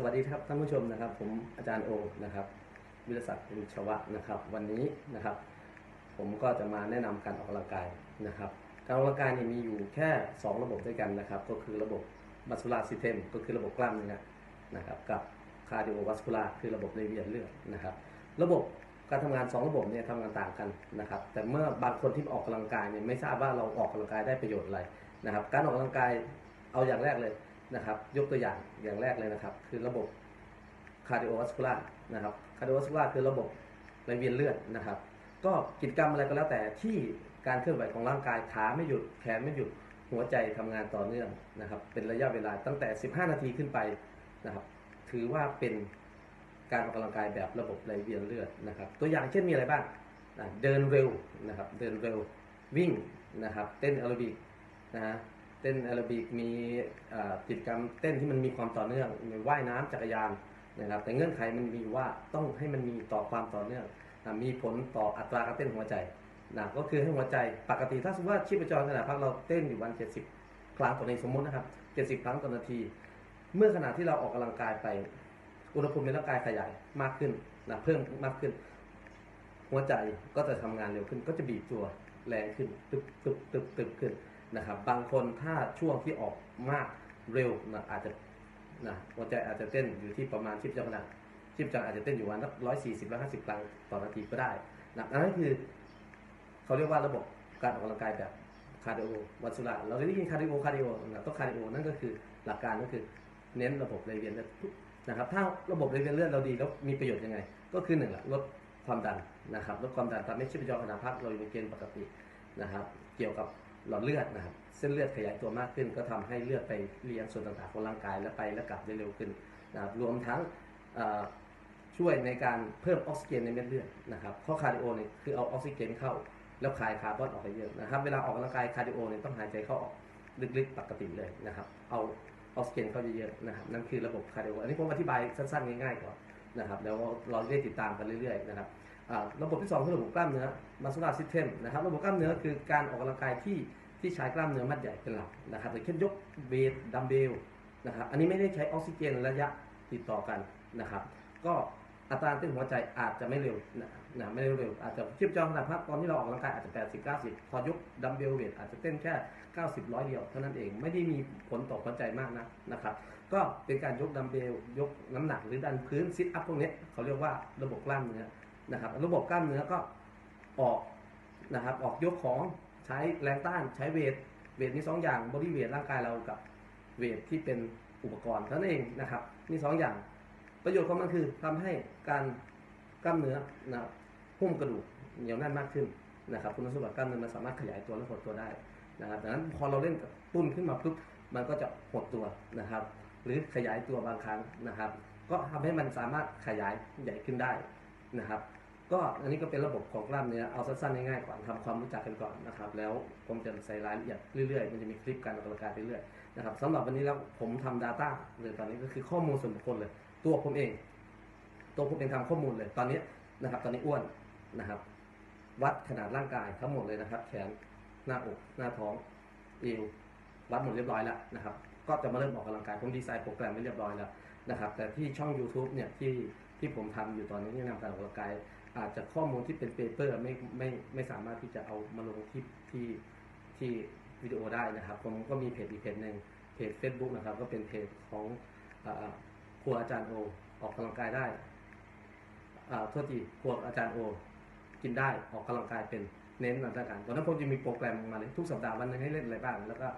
สวัสดีครับท่านผู้ชมนะครับ ผมอาจารย์โอนะครับ วิรศักดิ์บุญชวะนะครับ วันนี้นะครับ ผมก็จะมาแนะนำการออกกำลังกายนะครับ การออกกำลังกายเนี่ยมีอยู่แค่ 2 ระบบด้วยกันนะครับ ก็คือระบบ vascular system ก็คือระบบกล้ามเนื้อนะครับกับ cardiovascular คือระบบในเวียนเลือดนะครับ ระบบการทำงาน 2 ระบบเนี่ยทำงานต่างกันนะครับ แต่เมื่อบางคนที่ออกกำลังกายเนี่ยไม่ทราบว่าเราออกกำลังกายได้ประโยชน์อะไรนะครับ การออกกำลังกายเอาอย่างแรกเลย นะครับ ยกตัวอย่างอย่างแรกเลยนะครับ คือระบบ cardiovascular นะครับ cardiovascular คือระบบในเวียนเลือดนะครับ ก็กิจกรรมอะไรก็แล้วแต่ที่การเคลื่อนไหวของร่างกายขาไม่หยุดแขนไม่หยุดหัวใจทำงานต่อเนื่องนะครับ เป็นระยะเวลาตั้งแต่ 15 นาทีขึ้นไปนะครับ ถือว่าเป็นการออกกำลังกายแบบระบบไหลเวียนเลือดนะครับ ตัวอย่างเช่นมีอะไรบ้างอะเดินเร็วนะครับ เดินเร็ววิ่งนะครับ เต้นแอโรบิกนะฮะ เต้นแอโรบิกมีกิจกรรมเต้นที่มันมีความต่อเนื่องมีว่ายน้ำจักรยานนะครับ แต่เงื่อนไขมันมีว่าต้องให้มันมีต่อความต่อเนื่องมีผลต่ออัตราการเต้นของหัวใจนะก็คือให้หัวใจปกติถ้าสมมติว่าชีพจรขณะพักเราเต้นอยู่วัน 70 ครั้งต่อนาทีสมมตินะครับ 70 ครั้งต่อนาที เมื่อขณะที่เราออกกำลังกายไป อุณหภูมิในร่างกายขยายมากขึ้นนะเพิ่มมากขึ้น หัวใจก็จะทำงานเร็วขึ้น ก็จะบีบตัวแรงขึ้นตึบตึบตึบตึบขึ้น นะครับ บางคนถ้าช่วงที่ออกมากเร็วนะอาจจะนะหัวใจอาจจะเต้นอยู่ที่ประมาณชิบจังขนาดชิบจังอาจจะเต้นอยู่วันละร้อยสี่สิบร้อยห้าสิบครั้งต่อนาทีก็ได้นะอันนั้นคือเขาเรียกว่าระบบการออกกำลังกายแบบคาร์ดิโอวัสุราเราได้ยินคาร์ดิโอคาร์ดิโอนะต้องคาร์ดิโอนั่นก็คือหลักการก็คือเน้นระบบไหลเวียนเลือดนะครับ ถ้าระบบไหลเวียนเลือดเราดีแล้วมีประโยชน์ยังไง ก็คือหนึ่งละลดความดันนะครับลดความดันทำให้ชีพจรขณะพักเราอยู่ในเกณฑ์ปกตินะครับ เกี่ยวกับ หลอดเลือดนะครับเส้นเลือดขยายตัวมากขึ้น ก็ทำให้เลือดไปเลี้ยงส่วนต่างๆของร่างกายและไปและกลับได้เร็วขึ้นนะครับรวมทั้งช่วยในการเพิ่มออกซิเจนในเม็ดเลือดนะครับเพราะคาร์ดิโอเนี่ยคือเอาออกซิเจนเข้า แล้วคายคาร์บอนออกไปเยอะนะครับเวลาออกกำลังกายคาร์ดิโอเนี่ยต้องหายใจเข้าออกลึกๆปกติเลยนะครับเอาออกซิเจนเข้าเยอะๆนะครับนั่นคือระบบคาร์ดิโออันนี้ผมอธิบายสั้นๆง่ายๆก่อนนะครับแล้วเราจะได้ติดตามกันเรื่อยๆนะครับระบบที่สองคือระบบกล้ามเนื้อ muscular system นะครับระบบกล้ามเนื้อคือการออกกำลังกายที่ ที่ใช้กล้ามเนื้อมัดใหญ่เป็นหลักนะครับอย่างเช่นยกเวทดัมเบลนะครับอันนี้ไม่ได้ใช้ออกซิเจนระยะติดต่อกันนะครับ ก็อัตราเต้นหัวใจอาจจะไม่เร็วนะนะไม่เร็วอาจจะชีพจรขณะพักตอนที่เราออกกำลังกายอาจจะ 80 90 พอยกดัมเบลเวทอาจจะเต้นแค่ 90ร้อยเดียวเท่านั้นเองไม่ได้มีผลต่อหัวใจมากนะนะครับ ก็เป็นการยกดัมเบลยกน้ำหนักหรือดันพื้นซิทอัพพวกนี้เขาเรียกว่าระบบกล้ามเนื้อนะครับ ระบบกล้ามเนื้อก็ออกนะครับออกยกของ ใช้แรงต้านใช้เวทเวทมีสองอย่างบอดี้เวทร่างกายเรากับเวทที่เป็นอุปกรณ์เท่านั้นเองนะครับมีสองอย่าง ประโยชน์ของมันคือทำให้การกล้ามเนื้อนะหุ้มกระดูกเหนียวแน่นมากขึ้นนะครับคุณสมบัติกล้ามเนื้อมันสามารถขยายตัวและหดตัวได้นะครับดังนั้นพอเราเล่นกับตุ้นขึ้นมาปุ๊บมันก็จะหดตัวนะครับ หรือขยายตัวบางครั้งนะครับ ก็ทำให้มันสามารถขยายใหญ่ขึ้นได้นะครับ ก็อันนี้ก็เป็นระบบของกล้ามเนื้อเอาสั้นๆง่ายๆก่อนทำความรู้จักกันก่อนนะครับแล้วผมจะใส่รายละเอียดเรื่อยๆ มันจะมีคลิปการออกกำลังกายไปเรื่อยๆนะครับสำหรับวันนี้แล้วผมทำ Data เลยตอนนี้ก็คือข้อมูลส่วนบุคคลเลย ตัวผมเอง ตัวผมเองทำข้อมูลเลยตอนนี้นะครับ ตอนนี้อ้วนนะครับ วัดขนาดร่างกายทั้งหมดเลยนะครับ แขนหน้าอกหน้าท้องเอววัดหมดเรียบร้อยแล้วนะครับ ก็จะมาเริ่มออกกำลังกายผมดีไซน์โปรแกรมไว้เรียบร้อยแล้วนะครับ แต่ที่ช่อง YouTube เนี่ยที่ที่ผมทำอยู่ตอนนี้ที่นำการออกกำลังกาย อาจจะข้อมูลที่เป็นเปเปอร์ไม่ไม่ไม่สามารถที่จะเอามาลงที่ที่ที่วิดีโอได้นะครับ ผมก็มีเพจอีกเพจหนึ่งเพจ Facebook นะครับ ก็เป็นเพจของครัวอาจารย์โอ ออกกำลังกายได้โทษทีครัวอาจารย์โอ กินได้ออกกำลังกายเป็นเน้นหลักการตอนนั้นผมจะมีโปรแกรมมาเลยทุกสัปดาห์วันหนึงให้เล่นอะไรบ้าง แล้วก็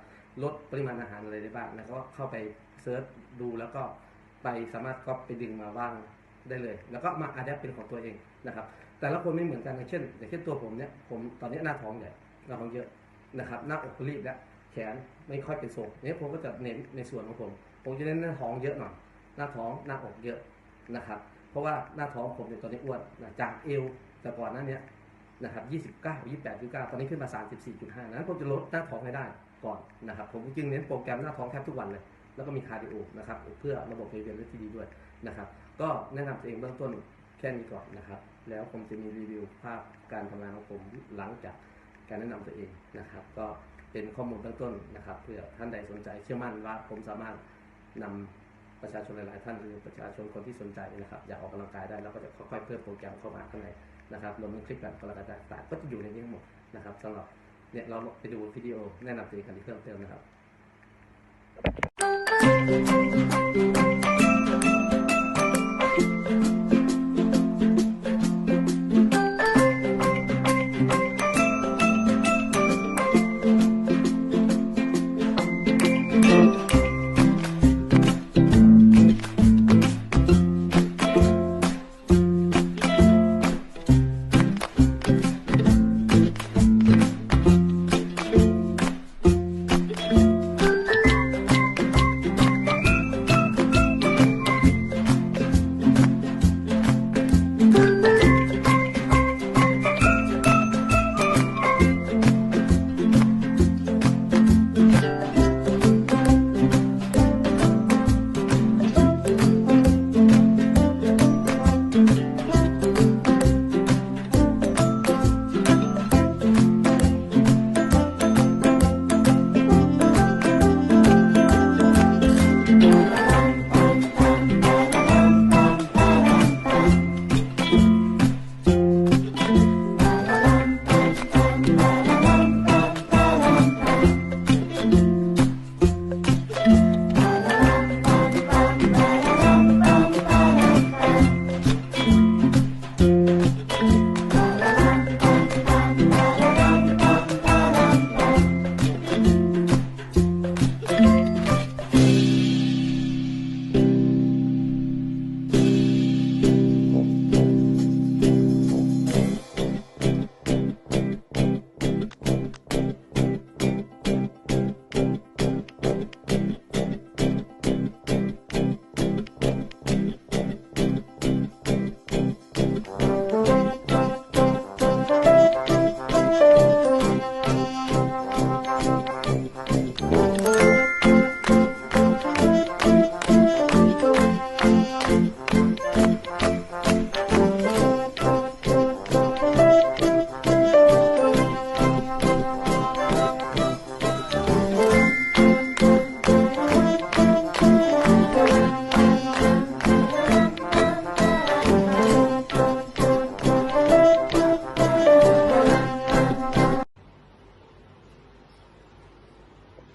ลดปริมาณอาหารอะไรได้บ้างแล้วก็เข้าไปเซิร์ชดูแล้วก็ไปสามารถก็ไปดึงมาว่าง ได้เลย แล้วก็มาอาจจะเป็นของตัวเองนะครับ แต่ละคนไม่เหมือนกันอย่างเช่นอย่างเช่นตัวผมเนี่ยผมตอนนี้หน้าท้องใหญ่หน้าท้องเยอะนะครับ หน้าอกรีบแล้วแขนไม่ค่อยเป็นทรงเนี่ยผมก็จะเน้นในส่วนของผม ผมจะเน้นหน้าท้องเยอะหน่อยหน้าท้องหน้าอกเยอะนะครับ เพราะว่าหน้าท้องผมเนี่ยตอนนี้อ้วนนะจากเอวแต่ก่อนหน้าเนี้ยนะครับ29 28 29 ตอนนี้ขึ้นมา 34.5 นั้นผมจะลดหน้าท้องให้ได้ก่อนนะครับ ผมจึงเน้นโปรแกรมหน้าท้องแทบทุกวันเลย แล้วก็มีคาร์ดิโอนะครับ เพื่อระบบไหลเวียนเลือดที่ดีด้วยนะครับ ก็แนะนำตัวเองเบื้องต้นแค่นี้ก่อนนะครับ แล้วผมจะมีรีวิวภาพการทำงานของผมหลังจากการแนะนำตัวเองนะครับ ก็เป็นข้อมูลเบื้องต้นนะครับ เพื่อท่านใดสนใจเชื่อมั่นว่าผมสามารถนำประชาชนหลาย ๆ ท่านหรือประชาชนคนที่สนใจนะครับ อยากออกกำลังกายได้เราก็จะค่อยๆเพิ่มโปรแกรมเข้ามาข้างในนะครับรวมทั้งคลิปการกกำลังกายต่างๆก็จะอยู่ในนี้ทั้งหมดนะครับสำหรับเนี่ยเราไปดูวิดีโอแนะนำตัวเองกันที่เพิ่มเติมนะครับ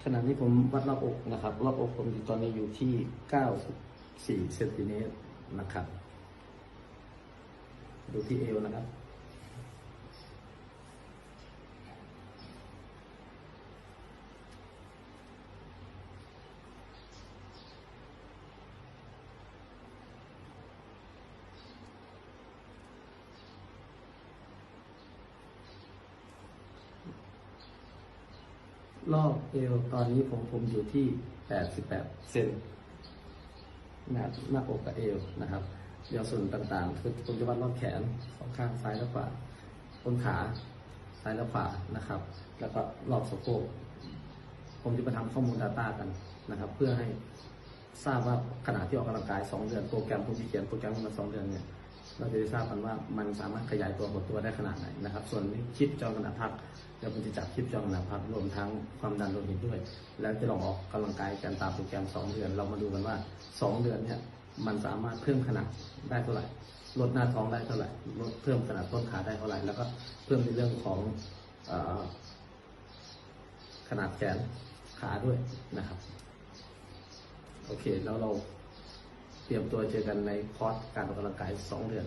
ขณะนี้ผมวัดรอบอกนะครับ รอบอกผมอยู่ตอนนี้อยู่ที่ 94เซนติเมตรนะครับ ดูที่เอวนะครับ รอบเอวตอนนี้ผมผมอยู่ที่ 88 เซนหน้าหน้าอกกับเอวนะครับ เดี๋ยวส่วนต่างๆคือผมจะวัดรอบแขนสองข้างซ้ายและขวาต้นขาซ้ายและขวานะครับ แล้วก็รอบสะโพกผมจะไปทำข้อมูล Data กันนะครับ เพื่อให้ทราบว่าขณะที่ออกกำลังกาย 2 เดือนโปรแกรมผมที่เขียนโปรแกรมมา2เดือนเนี่ย เราจะได้ทราบกันว่ามันสามารถขยายตัวหดตัวได้ขนาดไหนนะครับ ส่วนคลิปจอขนาดพักเดี๋ยวผมจะจับคลิปจอขนาดพักรวมทั้งความดันโลหิตด้วย แล้วจะลองออกกำลังกายกันตามโปรแกรม 2 เดือน เรามาดูกันว่า 2 เดือนเนี่ยมันสามารถเพิ่มขนาดได้เท่าไหร่ลดหน้าท้องได้เท่าไหร่ลดเพิ่มขนาดต้นขาได้เท่าไหร่แล้วก็เพิ่มในเรื่องของอขนาดแขนขาด้วยนะครับ โอเค แล้วเรา เตรียมตัวเจอกันในคอร์สการออกกำลังกาย 2 เดือน